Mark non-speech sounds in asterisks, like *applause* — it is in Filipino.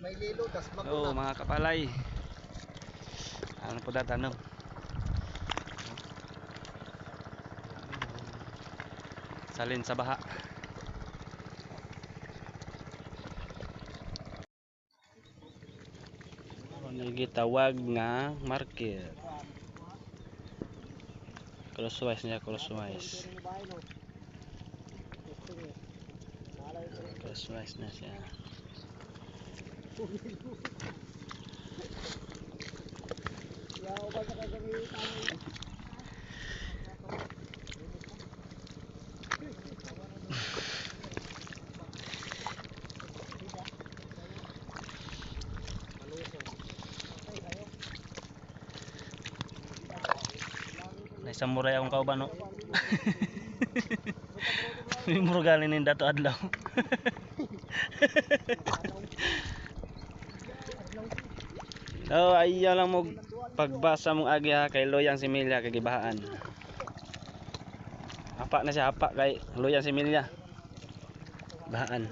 May lilo, das Oo, maguna. mga kapalay. Ano po tatanong? Salin sa baha. Ano gitawag nga market? Crosswise niya, crosswise. Crosswise na siya. May samurai akong kauban no. *laughs* May muro galing nin dato adlaw. *laughs* Oh, ayaw lang mo pagbasa mong agi ha kay Loyang Similya kay gibahaan. Apa na siya apa kay Loyang Similya. Bahaan.